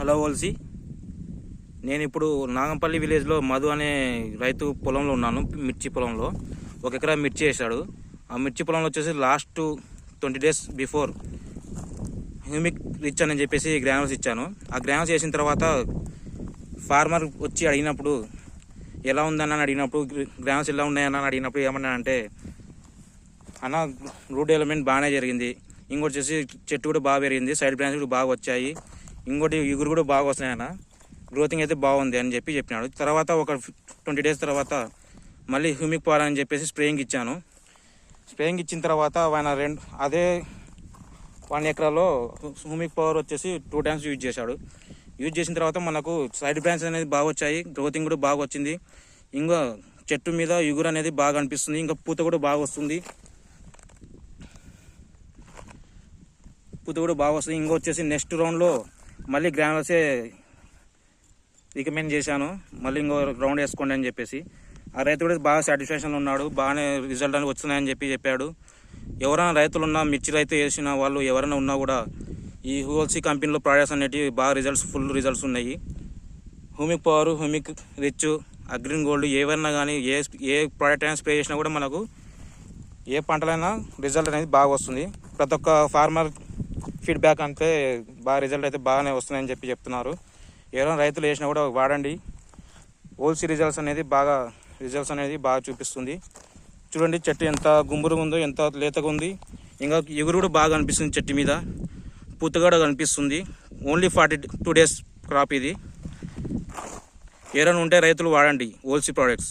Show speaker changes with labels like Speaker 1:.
Speaker 1: Hello ఓల్సి. నేను ఇప్పుడు నాగంపల్లి విలేజ్లో మధు అనే రైతు పొలంలో ఉన్నాను మిర్చి పొలంలో. ఒక ఎకరా మిర్చి వేశాడు. ఆ మిర్చి పొలంలో వచ్చేసి last twenty days before humic rich అని చెప్పేసి గ్రామ్స్ ఇచ్చాను. ఆ గ్రామ్స్ వేసిన తర్వాత ఫార్మర్ వచ్చి అడిగినప్పుడు ఎలా ఉందని అడిగినప్పుడు గ్రామ్స్ ఎలా ఉన్నాయని అడిగినప్పుడు ఏమన్నా అంటే అన్న రూట్ డెవలప్మెంట్ బాగానే జరిగింది. ఇంకోటి వచ్చేసి చెట్టు కూడా బాగా పెరిగింది. సైడ్ బ్రాంచ్ కూడా బాగా వచ్చాయి. ఇంకోటి ఇగురు కూడా బాగా వస్తున్నాయి ఆయన గ్రోతింగ్ అయితే బాగుంది అని చెప్పి చెప్పినాడు. తర్వాత ఒక ట్వంటీ డేస్ తర్వాత మళ్ళీ హ్యూమిక్ పవర్ అని చెప్పేసి స్ప్రేయింగ్ ఇచ్చాను. స్ప్రేయింగ్ ఇచ్చిన తర్వాత ఆయన రెండు అదే వన్ ఎకరాలో హ్యూమిక్ పవర్ వచ్చేసి టూ టైమ్స్ యూజ్ చేశాడు. యూజ్ చేసిన తర్వాత మనకు సైడ్ బ్రాంచ్ అనేది బాగా వచ్చాయి. గ్రోతింగ్ కూడా బాగా వచ్చింది. ఇంకా చెట్టు మీద ఇగురు అనేది బాగా అనిపిస్తుంది. ఇంకా పూత కూడా బాగా వస్తుంది. పూత కూడా బాగా వస్తుంది. ఇంకో వచ్చేసి నెక్స్ట్ రౌండ్లో మళ్ళీ గ్రానల్సే రికమెండ్ చేశాను. మళ్ళీ ఇంకో రౌండ్ వేసుకోండి అని చెప్పేసి. ఆ రైతు కూడా బాగా సాటిస్ఫాక్షన్లో ఉన్నాడు. బాగానే రిజల్ట్ అనేది వస్తున్నాయని చెప్పి చెప్పాడు. ఎవరైనా రైతులు ఉన్నా మిర్చి రైతు వేసిన వాళ్ళు ఎవరైనా ఉన్నా కూడా ఈ హోల్సీ కంపెనీలో ప్రోడక్ట్స్ అనేటివి బాగా రిజల్ట్స్ ఫుల్ రిజల్ట్స్ ఉన్నాయి. Humic power humic rich Agrin gold ఏవైనా కానీ ఏ ఏ ప్రోడక్ట్ అయినా స్ప్రే చేసినా కూడా మనకు ఏ పంటలైనా రిజల్ట్ అనేది బాగా వస్తుంది. ప్రతి ఒక్క ఫార్మర్ ఫీడ్బ్యాక్ అంతే బాగా రిజల్ట్ అయితే బాగానే వస్తున్నాయని చెప్పి చెప్తున్నారు. ఎవరైనా రైతులు వేసినా కూడా వాడండి. ఓల్సీ రిజల్ట్స్ అనేది బాగా రిజల్ట్స్ అనేది బాగా చూపిస్తుంది. చూడండి చెట్టు ఎంత గుంబురుగా ఉందో ఎంత లేతగా ఉంది. ఇంకా ఎగురు కూడా బాగా అనిపిస్తుంది చెట్టు మీద. పూతగాడ కనిపిస్తుంది. Only forty two days crop ఇది. ఏరైనా ఉంటే రైతులు వాడండి ఓల్సీ ప్రోడక్ట్స్